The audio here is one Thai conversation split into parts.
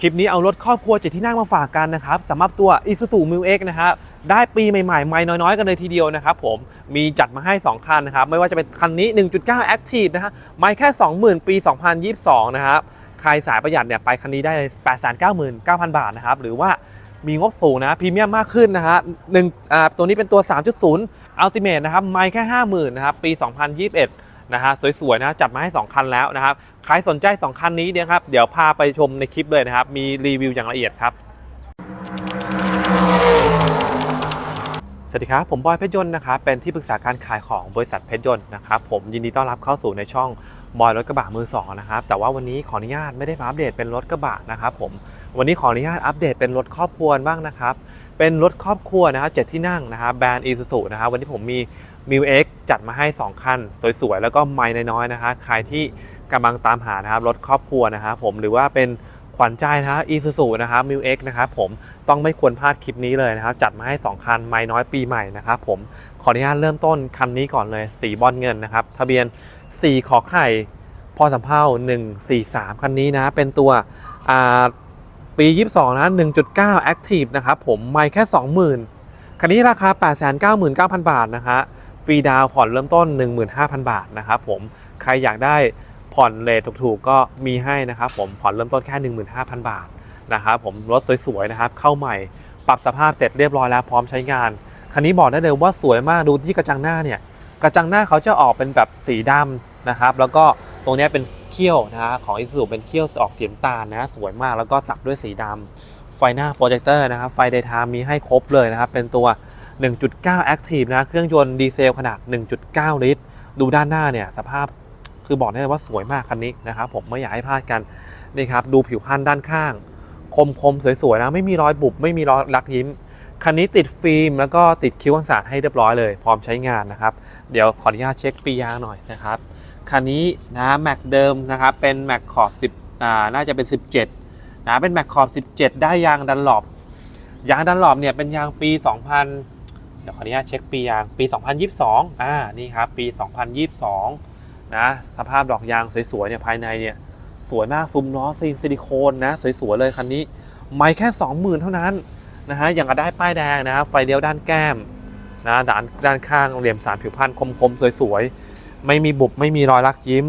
คลิปนี้เอารถครอบครัวเจ็ดที่นั่งมาฝากกันนะครับสำหรับตัว Isuzu m i l X นะครับได้ปีใหม่ๆไม่น้อยๆ กันเลยทีเดียวนะครับผมมีจัดมาให้ 2 คันนะครับ ไม่ว่าจะเป็นคันนี้ 1.9 Active นะฮะไม่แค่ 20,000 ปี 2022 นะครับ ใครสายประหยัดเนี่ยไปคันนี้ได้ 899,000 บาทนะครับ หรือว่ามีงบสูงนะพรีเมียมมากขึ้นนะฮะหนึ่งอ่าตัวนี้เป็นตัว 3.0 Ultimate นะครับไม่แค่ 50,000 นะครับปี 2021 นะฮะสวยๆนะจัดมาให้ 2 คันแล้วนะครับใครสนใจ 2 คันนี้เนี่ยครับเดี๋ยวพาไปชมในคลิปเลยนะครับ มีรีวิวอย่างละเอียดครับ สวัสดีครับ ผมบอยเพชรยนต์นะครับเป็นที่ปรึกษาการขายของบริษัทเพชรยนต์นะครับผมยินดีต้อนรับเข้าสู่ในช่องบอยรถกระบะมือสองนะครับแต่ว่าวันนี้ขออนุญาตไม่ได้มาอัปเดตเป็นรถกระบะนะครับผมวันนี้ขออนุญาตอัปเดตเป็นรถครอบครัวบ้างนะครับเป็นรถครอบครัวนะครับเจ็ดที่นั่งนะครับแบรนด์อีซูซูนะครับวันนี้ผมมี m ิวเอ็กจัดมาให้ 2 คัน สวยๆ แล้วก็ไม่น้อยๆนะฮะใครที่กำลังตามหานะครับรถครอบครัวนะครับผมหรือว่าเป็น ขวัญใจนะอีซูซูนะครับมิวเอ็กนะครับผมต้องไม่ควรพลาดคลิปนี้เลยนะครับ จัดมาให้ 2 คัน ไม่น้อยปีใหม่นะครับผมขออนุญาตเริ่มต้นคันนี้ก่อนเลย สีบอลเงินนะครับ ทะเบียน 4 ขอไข่ พอสำเภา143 คันนี้นะ เป็นตัวปี 22 นะ 1.9 Active นะครับผมไม่แค่ 20,000 คันนี้ราคา 899,000 บาทนะฮะฟรีดาวผ่อนเริ่มต้น 15,000 บาทนะครับผมใครอยากได้ ผ่อนเลทถูกๆก็มีให้นะครับผมผ่อนเริ่มต้นแค่ 15,000 บาทนะครับผมรถสวยๆนะครับเข้าใหม่ปรับสภาพเสร็จเรียบร้อยแล้วพร้อมใช้งาน คันนี้บอกได้เลยว่าสวยมากดูที่กระจังหน้าเนี่ยกระจังหน้าเขาจะออกเป็นแบบสีดำนะครับ แล้วก็ตรงนี้เป็นเขี้ยวนะฮะของอิสุเป็นเขี้ยวออกสีน้ำตาลนะสวยมากแล้วก็ตัดด้วยสีดำไฟหน้าโปรเจคเตอร์นะครับไฟเดย์ไทม์มีให้ครบเลยนะครับ เป็นตัว 1.9 Active นะเครื่องยนต์ดีเซลขนาด 1.9 ลิตร ดูด้านหน้าเนี่ยสภาพ คือบอกได้เลยว่าสวยมากคันนี้นะครับผมไม่อยากให้พลาดกันนี่ครับดูผิวพันด้านข้าง คมคมๆสวยๆนะไม่มีรอยบุบไม่มีรอยรักยิ้มคันนี้ติดฟิล์มแล้วก็ติดคิ้วกันศาสตร์ให้เรียบร้อยเลย พร้อมใช้งานนะครับ เดี๋ยวขออนุญาตเช็คปียางหน่อยนะครับคันนี้นะแม็กเดิมนะครับเป็นแม็กขอบ10อ่าน่าจะเป็น 17นะเป็นแม็กขอบ 17 ได้ยางดันหลบยางดันหลบเนี่ยเป็นยางปี 2000 เดี๋ยวขออนุญาตเช็คปียางปี 2022อ่านี่ครับปี 2022 นะสภาพดอกยางสวยๆเนี่ยภายในเนี่ยสวยมากซุ้มล้อซีนซิลิโคนนะสวยๆเลยคันนี้ ไม่แค่ 20,000 เท่านั้นนะฮะอย่างก็ได้ป้ายแดงนะไฟเลี้ยวด้านแก้มนะด้านด้านข้างเหลี่ยมสารผิวพรรณคมๆสวยๆ ไม่มีบุบไม่มีรอยรักยิ้ม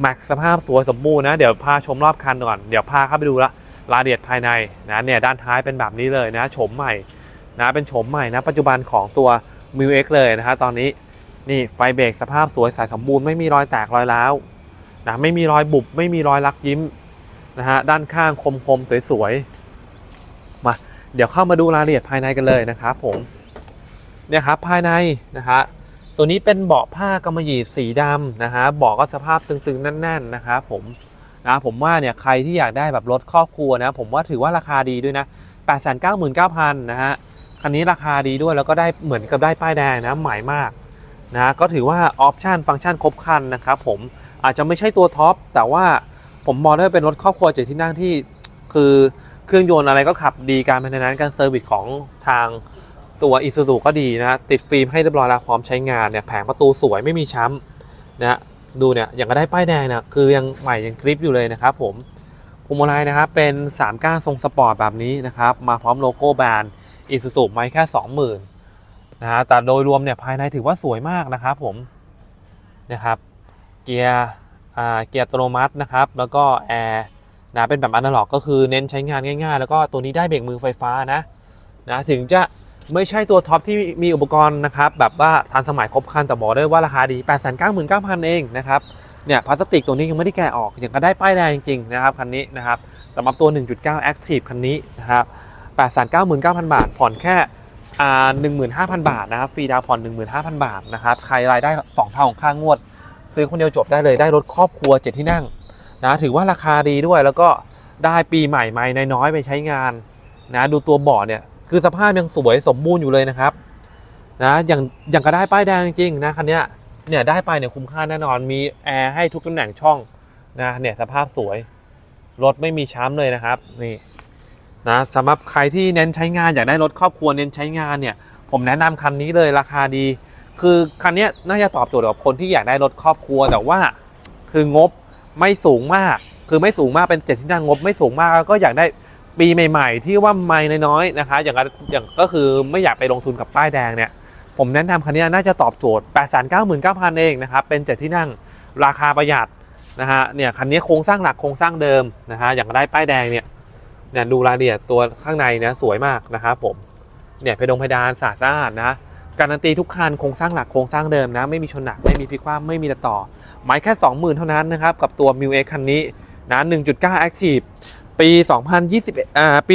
แม็กสภาพสวยสมบูรณ์นะ เดี๋ยวพาชมรอบคันก่อน เดี๋ยวพาเข้าไปดูละรายละเอียดภายในนะเนี่ยด้านท้ายเป็นแบบนี้เลยนะโฉมใหม่นะเป็นโฉมใหม่นะปัจจุบันของตัว m ิว X เลยนะฮะตอนนี้ นี่ไฟเบรกสภาพสวยใสสมบูรณ์ไม่มีรอยแตกรอยร้าวนะไม่มีรอยบุบไม่มีรอยลักยิ้มนะฮะด้านข้างคมๆสวยๆมาเดี๋ยวเข้ามาดูรายละเอียดภายในกันเลยนะครับผมเนี่ยครับภายในนะฮะตัวนี้เป็นเบาะผ้ากำมะหยี่สีดำนะฮะเบาะก็สภาพตึงๆแน่นๆนะครับผมนะผมว่าเนี่ยใครที่อยากได้แบบรถครอบครัวนะผมว่าถือว่าราคาดีด้วยนะ 899,000นะฮะคันนี้ราคาดีด้วยแล้วก็ได้เหมือนกับได้ป้ายแดงนะใหม่มาก นะก็ถือว่าออปชันฟังก์ชันครบคันนะครับผมอาจจะไม่ใช่ตัวท็อปแต่ว่าผมมองได้ว่าเป็นรถครอบครัวเจ็ดที่นั่งที่คือเครื่องยนต์อะไรก็ขับดีการพัฒนาการเซอร์วิสของทางตัว i s u z u ก็ดีนะติดฟิล์มให้เรียบร้อยแล้วพร้อมใช้งานเนี่ยแผงประตูสวยไม่มีช้ำนะดูเนี่ยอย่างก็ได้ป้ายแดงนะคือยังใหม่ยังกริปอยู่เลยนะครับผมพวงมาลัยนะครับเป็น3ก้านทรงสปอร์ตแบบนี้นะครับมาพร้อมโลโก้แบรนด์อีซูซูไม่แค่ 20,000 นะฮะแต่โดยรวมเนี่ยภายในถือว่าสวยมากนะครับผมนะครับเกียร์อ่าเกียร์อัตโนมัตินะครับ แล้วก็แอร์นะเป็นแบบอนาล็อกก็คือเน้นใช้งานง่าย ๆ แล้วก็ตัวนี้ได้เบรกมือไฟฟ้านะนะถึงจะไม่ใช่ตัวท็อปที่มีอุปกรณ์นะครับ แบบว่าทันสมัยครบครันแต่บอกได้ว่าราคาดี 899,000 เองนะครับเนี่ยพลาสติกตัวนี้ยังไม่ได้แกะออกยังก็ได้ป้ายแดงจริงๆนะครับคันนี้นะครับสำหรับตัว 1.9 Active คันนี้นะครับ899,000 บาทผ่อนแค่ อ่า15,000บาทนะครับฟรีดาวน์ผ่อน15,000บาทนะครับใครรายได้2เท่าของค่างวด ซื้อคนเดียวจบได้เลยได้รถครอบครัว7ที่นั่งนะถือว่าราคาดีด้วยแล้วก็ได้ปีใหม่ใหม่น้อยไปใช้งานนะดูตัวเบาะเนี่ยคือสภาพยังสวยสมบูรณ์อยู่เลยนะครับนะอย่างอย่างก็ได้ป้ายแดงจริงๆนะคันเนี้ยเนี่ยได้ไปเนี่ยคุ้มค่าแน่นอนมีแอร์ให้ทุกตำแหน่งช่องนะเนี่ยสภาพสวยรถไม่มีช้ำเลยนะครับนี่ นะสำหรับใครที่เน้นใช้งานอยากได้รถครอบครัวเน้นใช้งานเนี่ย ผมแนะนำคันนี้เลยราคาดี คือคันนี้น่าจะตอบโจทย์กับคนที่อยากได้รถครอบครัวแต่ว่า คืองบไม่สูงมาก คือไม่สูงมากเป็นเจ็ดที่นั่งงบไม่สูงมากก็อยากได้ปีใหม่ ๆ ที่ว่าไม่น้อยๆนะคะ อย่างอย่างก็คือไม่อยากไปลงทุนกับป้ายแดงเนี่ยผมแนะนำคันนี้น่าจะตอบโจทย์ 8 9 9 0 0 0 เองนะครับ เป็นเจ็ดที่นั่งราคาประหยัดนะฮะ เนี่ยคันนี้โครงสร้างหลักโครงสร้างเดิมนะฮะ อย่างได้ป้ายแดงเนี่ย เนี่ยดูรายละเอียดตัวข้างในนะสวยมากนะครับผมเนี่ยเพดงเพดานสะอาดสะอาดนะการันตีทุกคันโครงสร้างหลักโครงสร้างเดิมนะ ไม่มีชนหนักไม่มีพลิกคว่ำไม่มีตัดต่อไม้แค่ 20,000 เท่านั้นนะครับ กับตัว m ิวเอ็กคันนี้นะ1.9 Active ปี 2020อ่าปี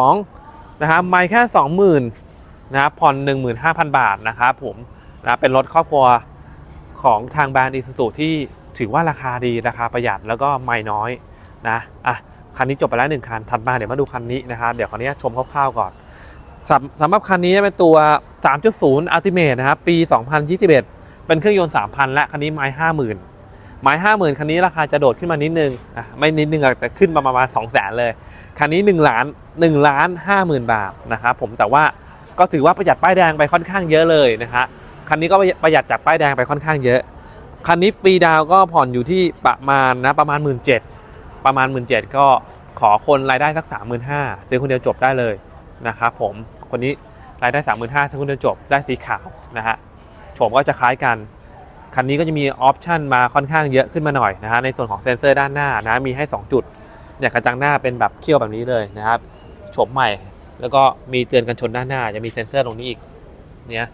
2022 นะครับไม้แค่ 20,000นะครับผ่อน 15,000 บาทนะครับผมนะเป็นรถครอบครัวของทางแบรนด์อีซูซูที่ถือว่าราคาดีราคาประหยัดแล้วก็ไม่น้อยนะอะ คันนี้จบไปแล้วหนึ่งคัน ถัดมาเดี๋ยวมาดูคันนี้นะครับเดี๋ยวขออนุญาตชมคร่าวๆก่อนสำสำหรับคันนี้เป็นตัว 3.0 Ultimate นะครับ ปี 2021 เป็นเครื่องยนต์ 3,000 และคันนี้ไม้ 50,000 ไม้ 50,000 คันนี้ราคาจะโดดขึ้นมานิดนึงอะไม่นิดนึงอะแต่ขึ้นมาประมาณ 200,000 เลย คันนี้ 1 ล้าน1ล้าน50,000 บาทนะครับผมแต่ว่าก็ถือว่าประหยัดป้ายแดงไปค่อนข้างเยอะเลยนะฮะคันนี้ก็ประหยัดจากป้ายแดงไปค่อนข้างเยอะ คันนี้ฟรีดาวก็ผ่อนอยู่ที่ประมาณนะประมาณ 1 7ื่น ประมาณ 1 7ื่นก็ขอคนรายได้สัก 3 5 0 0 0ซื้อคนเดียวจบได้เลยนะครับผมคนนี้รายได้ 3 5 0 0 0ซื้อคนเดียวจบได้สีขาวนะฮะโฉมก็จะคล้ายกัน คันนี้ก็จะมีออปชันมาค่อนข้างเยอะขึ้นมาหน่อยนะฮะในส่วนของเซ็นเซอร์ด้านหน้านะมีให้ 2 จุดเนี่ยกระจังหน้าเป็นแบบเขี้ยวแบบนี้เลยนะครับโฉมใหม่แล้วก็มีเตือนกันชนด้านหน้าจะมีเซ็นเซอร์ตรงนี้อีกเนี่ย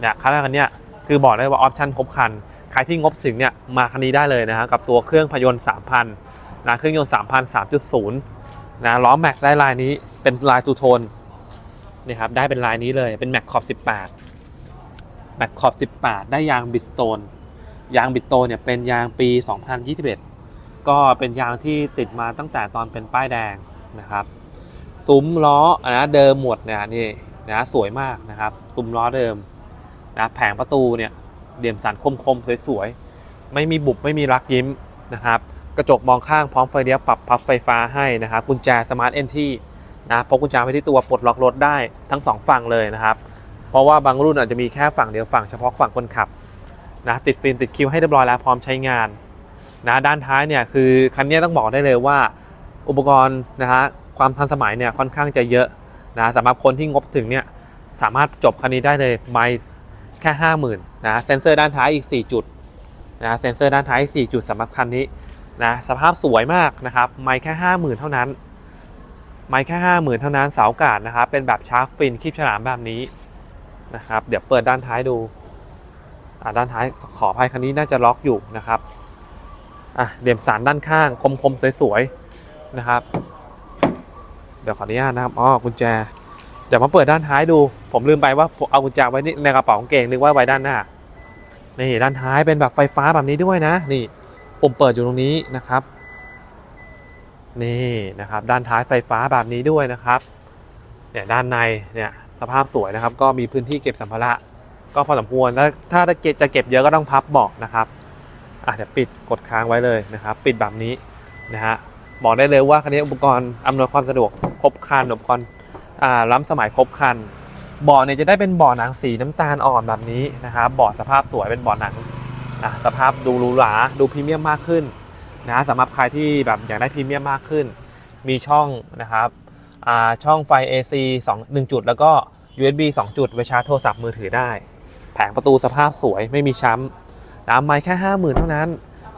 เนี่ยคันแรกคันเนี้ยคือบอกได้ว่าออปชันครบคันใครที่งบถึงเนี่ยมาคันนี้ได้เลยนะฮะกับตัวเครื่องพยนต์3,000 นะเครื่องยนต์3,000 3.0นะล้อแม็กได้ลายนี้เป็นลายตูโทนนี่ครับได้เป็นลายนี้เลยเป็นแม็กขอบ18แม็กขอบ18 ได้ยางบิสโตนยางบิสโตนเนี่ยเป็นยางปี 2021 ก็เป็นยางที่ติดมาตั้งแต่ตอนเป็นป้ายแดงนะครับซุ้มล้อนะเดิมหมดเนี่ยนี่นะสวยมากนะครับซุ้มล้อเดิมนะแผงประตูเนี่ยเดี่ยมสันคมๆสวยๆไม่มีบุบไม่มีรักยิ้มนะครับ กระจกมองข้างพร้อมไฟเลี้ยวปรับพับไฟฟ้าให้นะครับกุญแจสมาร์ทเอนที่นะพกกุญแจไว้ที่ตัวปลดล็อกรถได้ทั้งสองฝั่งเลยนะครับ เพราะว่าบางรุ่นอาจจะมีแค่ฝั่งเดียวฝั่งเฉพาะฝั่งคนขับนะติดฟิล์มติดคิวให้เรียบร้อยแล้วพร้อมใช้งานนะด้านท้ายเนี่ยคือคันนี้ต้องบอกได้เลยว่า อุปกรณ์นะฮะความทันสมัยเนี่ยค่อนข้างจะเยอะนะสำหรับคนที่งบถึงเนี่ยสามารถจบคันนี้ได้เลยไม่แค่ 50,000นะเซ็นเซอร์ด้านท้ายอีก 4 จุดนะเซ็นเซอร์ด้านท้ายอีก4จุดสำหรับคันนี้ นะสภาพสวยมากนะครับ ไม่แค่50,000เท่านั้น ไม่แค่50,000เท่านั้นเสาอากาศนะครับ เป็นแบบชาร์กฟินคลิปฉลามแบบนี้นะครับ เดี๋ยวเปิดด้านท้ายดูอ่าด้านท้ายขออภัยคันนี้น่าจะล็อกอยู่นะครับอะเหลี่ยมสันด้านข้าง คมๆสวยๆนะครับ เดี๋ยวขออนุญาตนะครับอ๋อกุญแจเดี๋ยวมาเปิดด้านท้ายดู ผมลืมไปว่าเอากุญแจไว้ในกระเป๋ากางเกงนึกว่าไว้ด้านหน้านี่ด้านท้ายเป็นแบบไฟฟ้าแบบนี้ด้วยนะนี่ ปุ่มเปิดอยู่ตรงนี้นะครับนี่นะครับด้านท้ายไฟฟ้าแบบนี้ด้วยนะครับเนี่ยด้านในเนี่ยสภาพสวยนะครับ ก็มีพื้นที่เก็บสัมภาระก็พอสมควรถ้าถ้าจะเก็บเยอะก็ต้องพับเบาะนะครับอะเดี๋ยวปิดกดค้างไว้เลยนะครับ ปิดแบบนี้นะฮะบอกได้เลยว่าคันนี้อุปกรณ์อำนวยความสะดวกครบครันอุปกรณ์อ่าล้ำสมัยครบครันเบาะเนี่ยจะได้เป็นเบาะหนังสีน้ำตาลอ่อนแบบนี้นะครับเบาะสภาพสวยเป็นเบาะหนัง นะสภาพดูหรูหราดูพรีเมียมมากขึ้นนะสำหรับใครที่แบบอยากได้พรีเมียมมากขึ้น มีช่องนะครับช่องไฟ AC 2 1จุด แล้วก็ USB 2 จุดไว้ชาร์จโทรศัพท์มือถือได้ แผงประตูสภาพสวยไม่มีช้ำนะไม่แค่ 50,000 เท่านั้น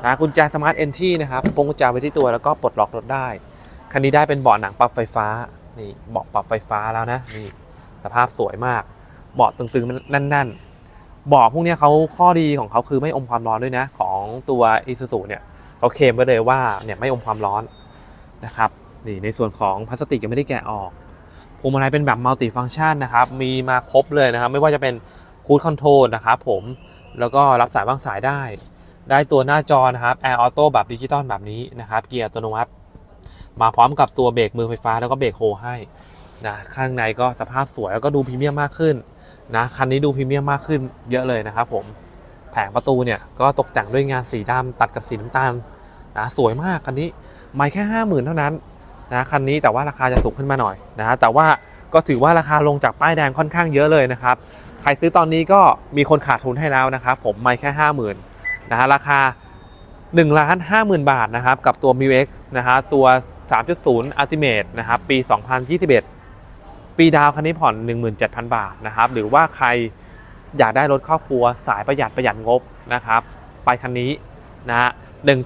นะกุญแจสมาร์ทเอนที่นะครับพกกุญแจไว้ที่ตัวแล้วก็ปลดล็อกรถได้ คันนี้ได้เป็นเบาะหนังปรับไฟฟ้านี่เบาะปรับไฟฟ้าแล้วนะนี่สภาพสวยมากเบาะตึงๆแน่นๆ บาะพวกนี้เขาข้อดีของเขาคือไม่อมความร้อนด้วยนะ ของตัว i s u z u เนี่ยเขาเคลมไว้เลยว่าเนี่ยไม่อมความร้อนนะครับนี่ในส่วนของพลาสติกยังไม่ได้แกะออกพวงมาลัยเป็นแบบมัลติฟัง c t ชันนะครับ มีมาครบเลยนะครับ ไม่ว่าจะเป็นคูดคอนโทรลนะครับผมแล้วก็รับสายวางสายได้ ได้ตัวหน้าจอนะครับ Air Auto แบบดิจิตอลแบบนี้นะครับเกียร์อัตโนมัติ มาพร้อมกับตัวเบรกมือไฟฟ้าแล้วก็เบรกโฮให้นะข้างในก็สภาพสวยแล้วก็ดูพรีเมียมมากขึ้น นะคันนี้ดูพรีเมียมมากขึ้นเยอะเลยนะครับผมแผงประตูเนี่ยก็ตกแต่งด้วยงานสีดำตัดกับสีน้ำตาลนะสวยมากคันนี้ไม่แค่ 50,000 เท่านั้นนะคันนี้แต่ว่าราคาจะสูงขึ้นมาหน่อยนะแต่ว่าก็ถือว่าราคาลงจากป้ายแดงค่อนข้างเยอะเลยนะครับ ใครซื้อตอนนี้ก็มีคนขาดทุนให้แล้วนะครับผมไม่แค่ 50,000นะฮะราคา1ล้าน50,000 บาทนะครับกับตัว m i x นะฮะตัว 3.0 Ultimate นะครับปี 2021 ฟรีดาวคันนี้ผ่อน 17,000 บาทนะครับ หรือว่าใครอยากได้รถครอบครัวสายประหยัดประหยัดงบนะครับ ไปคันนี้นะ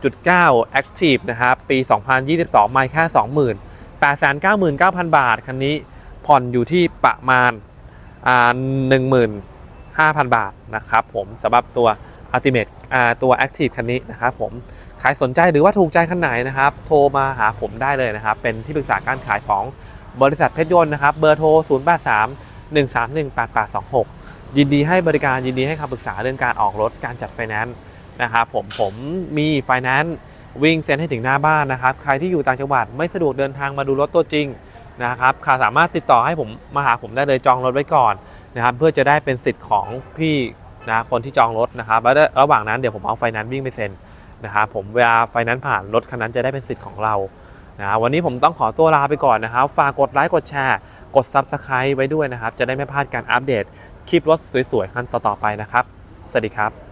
1.9 Active นะครับ ปี 2022 ไม่แค่ 20,000 899,000 บาท คันนี้ผ่อนอยู่ที่ประมาณ15,000 บาทนะครับผมสำหรับตัว Ultimate ตัว Active คันนี้นะครับผมใครสนใจหรือว่าถูกใจคันไหนนะครับ โทรมาหาผมได้เลยนะครับ เป็นที่ปรึกษาการขายของ บริษัทเพชรยนต์นะครับ เบอร์โทร 0 8 3 1 3 1 8 8 2 6 ยินดีให้บริการยินดีให้คำปรึกษาเรื่องการออกรถการจัดไฟแนนซ์นะครับผมผมมีไฟแนนซ์วิ่งเซ็นให้ถึงหน้าบ้านนะครับ ใครที่อยู่ต่างจังหวัดไม่สะดวกเดินทางมาดูรถตัวจริงนะครับค่ะสามารถติดต่อให้ผมมาหาผมได้เลยจองรถไว้ก่อนนะครับเพื่อจะได้เป็นสิทธิ์ของพี่นะคนที่จองรถนะครับแล้วระหว่างนั้นเดี๋ยวผมเอาไฟแนนซ์วิ่งไปเซ็นนะครับผมเวลาไฟแนนซ์ผ่านรถคันนั้นจะได้เป็นสิทธิ์ของเรา นะวันนี้ผมต้องขอตัวลาไปก่อนนะครับ ฝากกดไลค์กดแชร์ กด Subscribe ไว้ด้วยนะครับ จะได้ไม่พลาดการอัปเดตคลิปรถสวยๆคันต่อๆไปนะครับ สวัสดีครับ